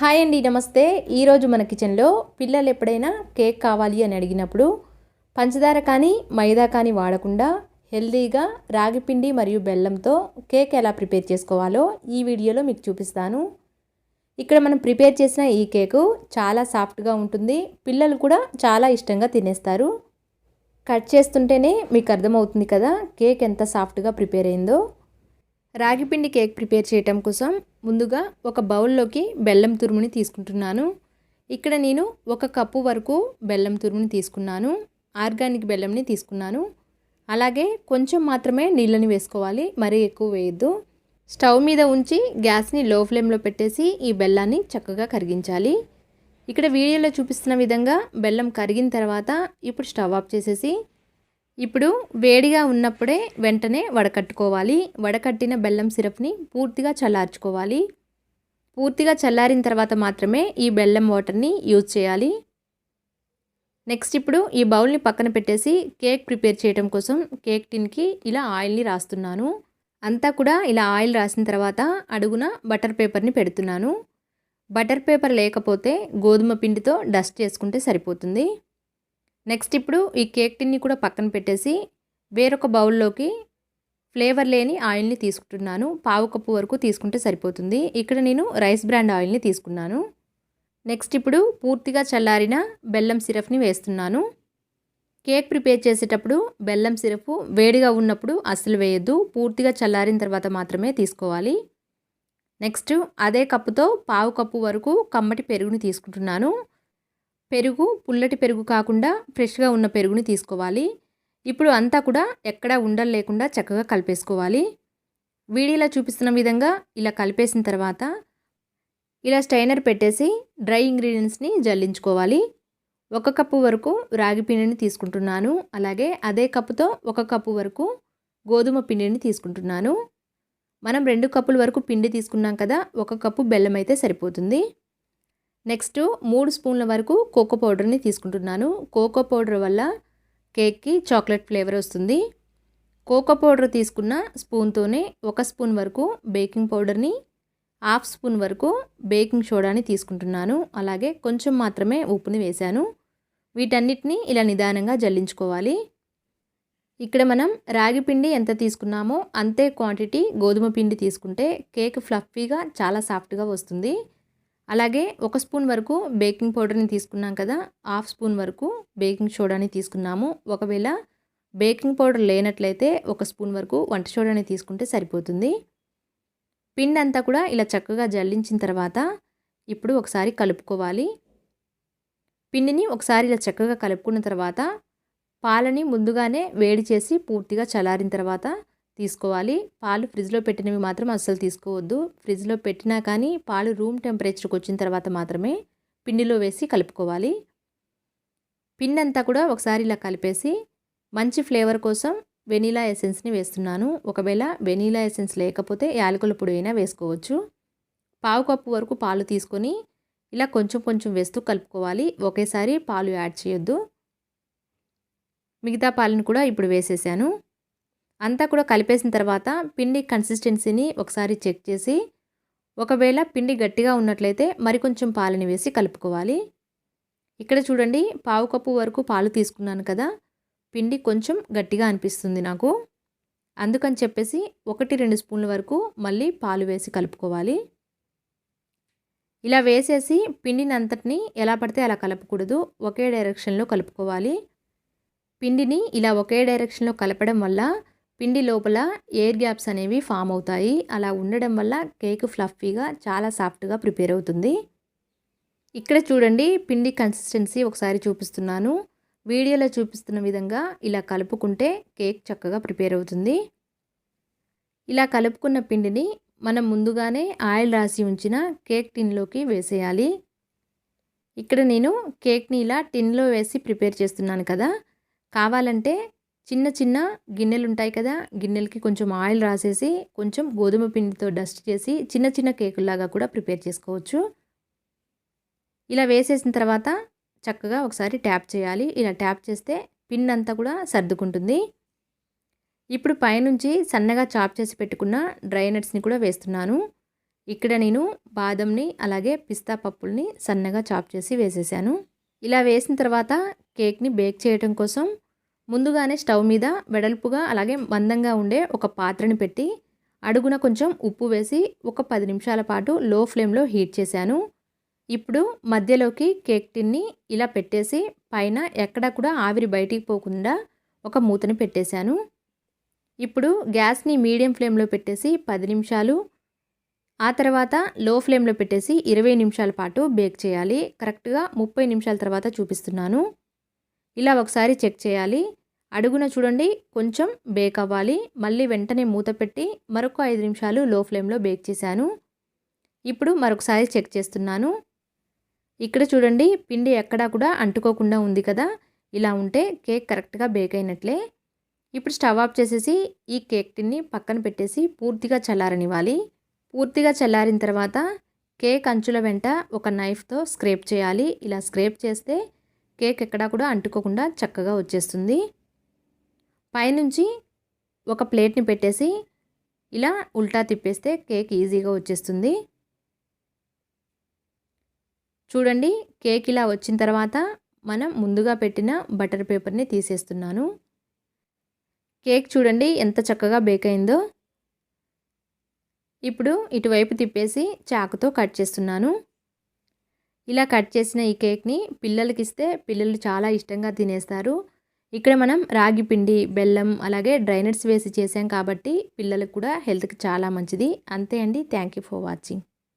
Hi అండి నమస్తే. ఈరోజు మన కిచెన్లో పిల్లలు ఎప్పుడైనా కేక్ కావాలి అని అడిగినప్పుడు పంచదార కానీ మైదా కానీ వాడకుండా హెల్దీగా రాగిపిండి మరియు బెల్లంతో కేక్ ఎలా ప్రిపేర్ చేసుకోవాలో ఈ వీడియోలో మీకు చూపిస్తాను. ఇక్కడ మనం ప్రిపేర్ చేసిన ఈ కేకు చాలా సాఫ్ట్గా ఉంటుంది. పిల్లలు కూడా చాలా ఇష్టంగా తినేస్తారు. కట్ చేస్తుంటేనే మీకు అర్థమవుతుంది కదా కేక్ ఎంత సాఫ్ట్గా ప్రిపేర్ అయిందో. రాగిపిండి కేక్ ప్రిపేర్ చేయటం కోసం ముందుగా ఒక బౌల్లోకి బెల్లం తురుముని తీసుకుంటున్నాను. ఇక్కడ నేను ఒక కప్పు వరకు బెల్లం తురుముని తీసుకున్నాను. ఆర్గానిక్ బెల్లంని తీసుకున్నాను. అలాగే కొంచెం మాత్రమే నీళ్ళని వేసుకోవాలి మరీ ఎక్కువ వేయద్దు. స్టవ్ మీద ఉంచి గ్యాస్ని లో ఫ్లేమ్లో పెట్టేసి ఈ బెల్లాన్ని చక్కగా కరిగించాలి. ఇక్కడ వీడియోలో చూపిస్తున్న విధంగా బెల్లం కరిగిన తర్వాత ఇప్పుడు స్టవ్ ఆఫ్ చేసేసి ఇప్పుడు వేడిగా ఉన్నప్పుడే వెంటనే వడకట్టుకోవాలి. వడకట్టిన బెల్లం సిరప్ని పూర్తిగా చల్లార్చుకోవాలి. పూర్తిగా చల్లారిన తర్వాత మాత్రమే ఈ బెల్లం వాటర్ని యూజ్ చేయాలి. నెక్స్ట్ ఇప్పుడు ఈ బౌల్ని పక్కన పెట్టేసి కేక్ ప్రిపేర్ చేయడం కోసం కేక్ టిన్కి ఇలా ఆయిల్ని రాస్తున్నాను. అంతా కూడా ఇలా ఆయిల్ రాసిన తర్వాత అడుగున బటర్ పేపర్ని పెడుతున్నాను. బటర్ పేపర్ లేకపోతే గోధుమ పిండితో డస్ట్ చేసుకుంటే సరిపోతుంది. నెక్స్ట్ ఇప్పుడు ఈ కేక్ టిన్ని కూడా పక్కన పెట్టేసి వేరొక బౌల్లోకి ఫ్లేవర్ లేని ఆయిల్ని తీసుకుంటున్నాను. పావు కప్పు వరకు తీసుకుంటే సరిపోతుంది. ఇక్కడ నేను రైస్ బ్రాండ్ ఆయిల్ని తీసుకున్నాను. నెక్స్ట్ ఇప్పుడు పూర్తిగా చల్లారిన బెల్లం సిరప్ని వేస్తున్నాను. కేక్ ప్రిపేర్ చేసేటప్పుడు బెల్లం సిరప్ వేడిగా ఉన్నప్పుడు అస్సలు వేయద్దు. పూర్తిగా చల్లారిన తర్వాత మాత్రమే తీసుకోవాలి. నెక్స్ట్ అదే కప్పుతో పావు కప్పు వరకు కమ్మటి పెరుగుని తీసుకుంటున్నాను. పెరుగు పుల్లటి పెరుగు కాకుండా ఫ్రెష్గా ఉన్న పెరుగుని తీసుకోవాలి. ఇప్పుడు అంతా కూడా ఎక్కడా ఉండలు లేకుండా చక్కగా కలిపేసుకోవాలి. వీడియోలో చూపిస్తున్న విధంగా ఇలా కలిపేసిన తర్వాత ఇలా స్టైనర్ పెట్టేసి డ్రై ఇంగ్రీడియంట్స్ని జల్లించుకోవాలి. ఒక కప్పు వరకు రాగి పిండిని తీసుకుంటున్నాను. అలాగే అదే కప్పుతో ఒక కప్పు వరకు గోధుమ పిండిని తీసుకుంటున్నాను. మనం రెండు కప్పుల వరకు పిండి తీసుకున్నాం కదా ఒక కప్పు బెల్లం అయితే సరిపోతుంది. నెక్స్ట్ మూడు స్పూన్ల వరకు కోకో పౌడర్ని తీసుకుంటున్నాను. కోకో పౌడర్ వల్ల కేక్కి చాక్లెట్ ఫ్లేవర్ వస్తుంది. కోకో పౌడర్ తీసుకున్న స్పూన్తోనే ఒక స్పూన్ వరకు బేకింగ్ పౌడర్ని హాఫ్ స్పూన్ వరకు బేకింగ్ సోడాని తీసుకుంటున్నాను. అలాగే కొంచెం మాత్రమే ఉప్పుని వేశాను. వీటన్నిటిని ఇలా నిదానంగా జల్లించుకోవాలి. ఇక్కడ మనం రాగి పిండి ఎంత తీసుకున్నామో అంతే క్వాంటిటీ గోధుమ పిండి తీసుకుంటే కేక్ ఫ్లఫీగా చాలా సాఫ్ట్గా వస్తుంది. అలాగే ఒక స్పూన్ వరకు బేకింగ్ పౌడర్ని తీసుకున్నాం కదా హాఫ్ స్పూన్ వరకు బేకింగ్ సోడాని తీసుకున్నాము. ఒకవేళ బేకింగ్ పౌడర్ లేనట్లయితే ఒక స్పూన్ వరకు వంట సోడాని తీసుకుంటే సరిపోతుంది. పిండి అంతా కూడా ఇలా చక్కగా జల్లించిన తర్వాత ఇప్పుడు ఒకసారి కలుపుకోవాలి. పిండిని ఒకసారి ఇలా చక్కగా కలుపుకున్న తర్వాత పాలని ముందుగానే వేడి చేసి పూర్తిగా చల్లారిన తర్వాత తీసుకోవాలి. పాలు ఫ్రిడ్జ్లో పెట్టినవి మాత్రం అస్సలు తీసుకోవద్దు. ఫ్రిడ్జ్లో పెట్టినా కానీ పాలు రూమ్ టెంపరేచర్కి వచ్చిన తర్వాత మాత్రమే పిండిలో వేసి కలుపుకోవాలి. పిండి అంతా కూడా ఒకసారి ఇలా కలిపేసి మంచి ఫ్లేవర్ కోసం వెనీలా ఎసెన్స్ని వేస్తున్నాను. ఒకవేళ వెనీలా ఎసెన్స్ లేకపోతే యాలకుల పొడి అయినా వేసుకోవచ్చు. పావు కప్పు వరకు పాలు తీసుకొని ఇలా కొంచెం కొంచెం వేస్తూ కలుపుకోవాలి. ఒకేసారి పాలు యాడ్ చేయొద్దు. మిగతా పాలను కూడా ఇప్పుడు వేసేసాను. అంతా కూడా కలిపేసిన తర్వాత పిండి కన్సిస్టెన్సీని ఒకసారి చెక్ చేసి ఒకవేళ పిండి గట్టిగా ఉన్నట్లయితే మరికొంచెం పాలని వేసి కలుపుకోవాలి. ఇక్కడ చూడండి పావు కప్పు వరకు పాలు తీసుకున్నాను కదా పిండి కొంచెం గట్టిగా అనిపిస్తుంది నాకు. అందుకని చెప్పేసి ఒకటి రెండు స్పూన్ల వరకు మళ్ళీ పాలు వేసి కలుపుకోవాలి. ఇలా వేసేసి పిండిని అంతటిని ఎలా పడితే అలా కలపకూడదు ఒకే డైరెక్షన్లో కలుపుకోవాలి. పిండిని ఇలా ఒకే డైరెక్షన్లో కలపడం వల్ల పిండి లోపల ఎయిర్ గ్యాప్స్ అనేవి ఫామ్ అవుతాయి. అలా ఉండడం వల్ల కేక్ ఫ్లఫీగా చాలా సాఫ్ట్గా ప్రిపేర్ అవుతుంది. ఇక్కడ చూడండి పిండి కన్సిస్టెన్సీ ఒకసారి చూపిస్తున్నాను. వీడియోలో చూపిస్తున్న విధంగా ఇలా కలుపుకుంటే కేక్ చక్కగా ప్రిపేర్ అవుతుంది. ఇలా కలుపుకున్న పిండిని మనం ముందుగానే ఆయిల్ రాసి ఉంచిన కేక్ టిన్లోకి వేసేయాలి. ఇక్కడ నేను కేక్ని ఇలా టిన్లో వేసి ప్రిపేర్ చేస్తున్నాను కదా. కావాలంటే చిన్న చిన్న గిన్నెలు ఉంటాయి కదా గిన్నెలకి కొంచెం ఆయిల్ రాసేసి కొంచెం గోధుమ పిండితో డస్ట్ చేసి చిన్న చిన్న కేకుల్లాగా కూడా ప్రిపేర్ చేసుకోవచ్చు. ఇలా వేసేసిన తర్వాత చక్కగా ఒకసారి ట్యాప్ చేయాలి. ఇలా ట్యాప్ చేస్తే పిన్ అంతా కూడా సర్దుకుంటుంది. ఇప్పుడు పైనుంచి సన్నగా చాప్ చేసి పెట్టుకున్న డ్రై నట్స్ని కూడా వేస్తున్నాను. ఇక్కడ నేను బాదంని అలాగే పిస్తా పప్పుల్ని సన్నగా చాప్ చేసి వేసేసాను. ఇలా వేసిన తర్వాత కేక్ని బేక్ చేయడం కోసం ముందుగానే స్టవ్ మీద వెడల్పుగా అలాగే మందంగా ఉండే ఒక పాత్రని పెట్టి అడుగున కొంచెం ఉప్పు వేసి ఒక పది నిమిషాల పాటు లో ఫ్లేమ్లో హీట్ చేశాను. ఇప్పుడు మధ్యలోకి కేక్ టిన్ని ఇలా పెట్టేసి పైన ఎక్కడా కూడా ఆవిరి బయటికి పోకుండా ఒక మూతని పెట్టేశాను. ఇప్పుడు గ్యాస్ని మీడియం ఫ్లేమ్లో పెట్టేసి పది నిమిషాలు ఆ తర్వాత లో ఫ్లేమ్లో పెట్టేసి ఇరవై నిమిషాల పాటు బేక్ చేయాలి. కరెక్ట్గా ముప్పై నిమిషాల తర్వాత చూపిస్తున్నాను. ఇలా ఒకసారి చెక్ చేయాలి. అడుగున చూడండి కొంచెం బేక్ అవ్వాలి. మళ్ళీ వెంటనే మూత పెట్టి మరొక ఐదు నిమిషాలు లో ఫ్లేమ్లో బేక్ చేశాను. ఇప్పుడు మరొకసారి చెక్ చేస్తున్నాను. ఇక్కడ చూడండి పిండి ఎక్కడా కూడా అంటుకోకుండా ఉంది కదా. ఇలా ఉంటే కేక్ కరెక్ట్గా బేక్ అయినట్లే. ఇప్పుడు స్టవ్ ఆఫ్ చేసేసి ఈ కేక్ టిన్ని పక్కన పెట్టేసి పూర్తిగా చల్లారనివ్వాలి. పూర్తిగా చల్లారిన తర్వాత కేక్ అంచుల వెంట ఒక నైఫ్తో స్క్రేప్ చేయాలి. ఇలా స్క్రేప్ చేస్తే కేక్ ఎక్కడా కూడా అంటుకోకుండా చక్కగా వచ్చేస్తుంది. పైనుంచి ఒక ప్లేట్ని పెట్టేసి ఇలా ఉల్టా తిప్పేస్తే కేక్ ఈజీగా వచ్చేస్తుంది. చూడండి కేక్ ఇలా వచ్చిన తర్వాత మనం ముందుగా పెట్టిన బటర్ పేపర్ని తీసేస్తున్నాను. కేక్ చూడండి ఎంత చక్కగా బేక్ అయిందో. ఇప్పుడు ఇటువైపు తిప్పేసి చాకుతో కట్ చేస్తున్నాను. ఇలా కట్ చేసిన ఈ కేక్ని పిల్లలకి ఇస్తే పిల్లలు చాలా ఇష్టంగా తినేస్తారు. ఇక్కడ మనం రాగి పిండి బెల్లం అలాగే డ్రైనట్స్ వేసి చేసాం కాబట్టి పిల్లలకు కూడా హెల్త్కి చాలా మంచిది. అంతే అండి. Thank you for watching.